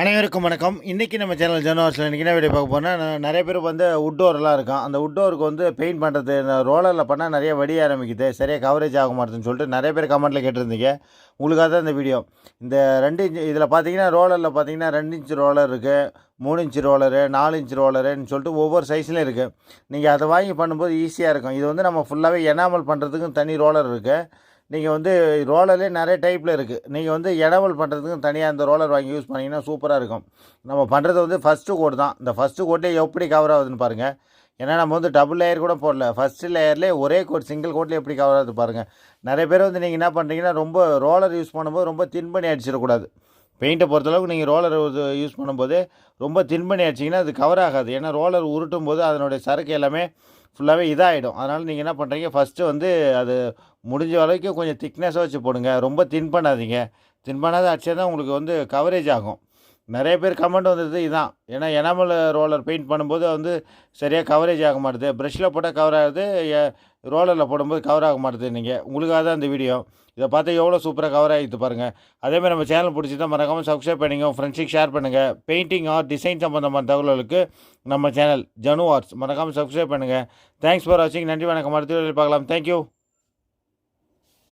அனைவருக்கும் வணக்கம். இன்றைக்கி நம்ம சேனல் ஜெனவர்ஸில் இன்றைக்கி என்ன வீடியோ பார்க்க போனால் நிறைய பேர் வந்து உட்டோர்லாம் இருக்கும் அந்த உட்டோருக்கு வந்து பெயிண்ட் பண்ணுறது ரோலரில் பண்ணால் நிறைய வடி ஆரம்பிக்குது. சரியாக கவரேஜ் ஆக மாட்டேதுன்னு சொல்லிட்டு நிறைய பேர் கமெண்ட்டில் கேட்டிருந்தீங்க. உங்களுக்காக தான் இந்த வீடியோ இந்த ரெண்டு இன்ச்சு இதில் பார்த்தீங்கன்னா ரோலரில் பார்த்தீங்கன்னா ரெண்டு இன்ச் ரோலர் இருக்குது மூணு இன்ச் ரோலரு நாலு இன்ச் ரோலருன்னு சொல்லிட்டு ஒவ்வொரு சைஸ்லையும் இருக்குது நீங்கள் அதை வாங்கி பண்ணும்போது ஈஸியாக இருக்கும். இது வந்து நம்ம ஃபுல்லாகவே எனாமல் பண்ணுறதுக்கும் தனி ரோலர் இருக்குது நீங்கள் வந்து ரோலரே நிறைய டைப்பில் இருக்குது நீங்கள் வந்து இடவல் பண்ணுறதுக்கும் தனியாக இந்த ரோலர் வாங்கி யூஸ் பண்ணிங்கன்னா சூப்பராக இருக்கும். நம்ம பண்ணுறது வந்து ஃபஸ்ட்டு கோட் தான். இந்த ஃபஸ்ட்டு கோட்லேயே எப்படி கவர் ஆகுதுன்னு பாருங்கள் ஏன்னா நம்ம வந்து டபுள் லேயர் கூட போடல. ஃபஸ்ட்டு லேயர்லேயே ஒரே கோட் சிங்கிள் கோட்டில் எப்படி கவர் ஆகுது பாருங்கள் நிறைய பேர் வந்து நீங்கள் என்ன பண்ணுறீங்கன்னா ரொம்ப ரோலர் யூஸ் பண்ணும்போது ரொம்ப தின் பண்ணி அடிச்சிடக்கூடாது. பெயிண்ட்டை பொறுத்தளவுக்கு நீங்கள் ரோலர் யூஸ் பண்ணும்போது ரொம்ப தின் பண்ணி அடிச்சிங்கன்னா அது கவர் ஆகாது. ஏன்னா ரோலர் உருட்டும் போது அதனுடைய சரக்கு எல்லாமே ஃபுல்லாகவே இதாகிடும் அதனால் நீங்கள் என்ன பண்ணுறீங்க ஃபஸ்ட்டு வந்து அது முடிஞ்ச வரைக்கும் கொஞ்சம் திக்னஸாக வச்சு போடுங்க. ரொம்ப தின் பண்ணாதீங்க. தின் பண்ணாத அடிச்சா தான் உங்களுக்கு வந்து கவரேஜ் ஆகும். நிறைய பேர் கமெண்ட் வந்தது இதுதான் ஏன்னா எனாமல் ரோலர் பெயிண்ட் பண்ணும்போது வந்து சரியாக கவரேஜ் ஆக மாட்டுது. ப்ரஷில் போட்டால் கவர் ஆகுது ரோலரில் போடும்போது கவர் ஆக மாட்டுது நீங்கள் உங்களுக்காக தான் இந்த வீடியோ இதை பார்த்து எவ்வளோ சூப்பராக கவர் ஆகிட்டு பாருங்கள் அதேமாதிரி நம்ம சேனல் பிடிச்சி தான் மறக்காமல் சப்ஸ்கிரைப் பண்ணுங்க உங்கள் ஃப்ரெண்ட்ஸுக்கு ஷேர் பண்ணுங்கள் பெயிண்டிங் ஆர் டிசைன் சம்மந்தமான தகவல்களுக்கு நம்ம சேனல் ஜனு ஆர்ட்ஸ் மறக்காமல் சப்ஸ்கிரைப் பண்ணுங்கள் தேங்க்ஸ் ஃபார் வாட்சிங் நன்றி வணக்கம். அடுத்த வீடியோவில் பார்க்கலாம். தேங்க்யூ